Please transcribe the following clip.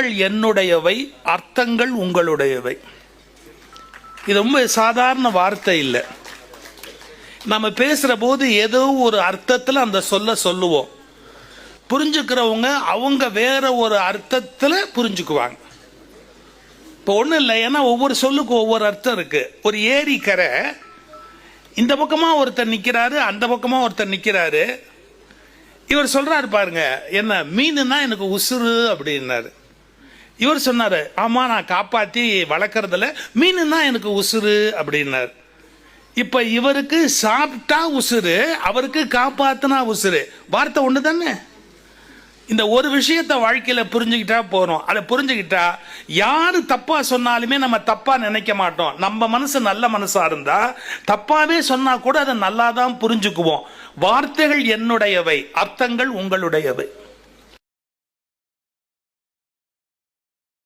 வார்த்தைகள் என்னுடையவை அர்த்தங்கள் உங்களுடையவை. இது ரொம்ப சாதாரண வார்த்தை இல்லை. நம்ம பேசுகிற போது ஏதோ ஒரு அர்த்தத்தில் அந்த சொல்ல சொல்லுவோம். புரிஞ்சுக்கிறவங்க அவங்க வேற ஒரு அர்த்தத்தில் புரிஞ்சுக்குவாங்க. இப்போ ஒன்றும் இல்லை ஏன்னா ஒவ்வொரு சொல்லுக்கும் ஒவ்வொரு அர்த்தம் இருக்கு. ஒரு ஏரி கரை இந்த பக்கமாக ஒருத்தர் நிற்கிறாரு அந்த பக்கமாக ஒருத்தர் நிற்கிறாரு இவர் சொல்றாரு பாருங்க என்ன மீனுன்னா எனக்கு உசுறு அப்படின்னாரு. இவர் சொன்னார் ஆமாம் நான் காப்பாற்றி வளர்க்கறதுல மீனுன்னா எனக்கு உசுறு அப்படின்னார். இப்போ இவருக்கு சாப்பிட்டா உசுறு அவருக்கு காப்பாற்றினா உசுறு. வார்த்தை ஒன்று தானே இந்த ஒரு விஷயத்த வாழ்க்கையில் புரிஞ்சுக்கிட்டா போகிறோம் அதை புரிஞ்சுக்கிட்டா யார் தப்பாக சொன்னாலுமே நம்ம தப்பாக நினைக்க மாட்டோம். நம்ம மனசு நல்ல மனசாக இருந்தால் தப்பாகவே சொன்னால் கூட அதை நல்லா தான் புரிஞ்சுக்குவோம். வார்த்தைகள் என்னுடையவை அர்த்தங்கள் உங்களுடையவை.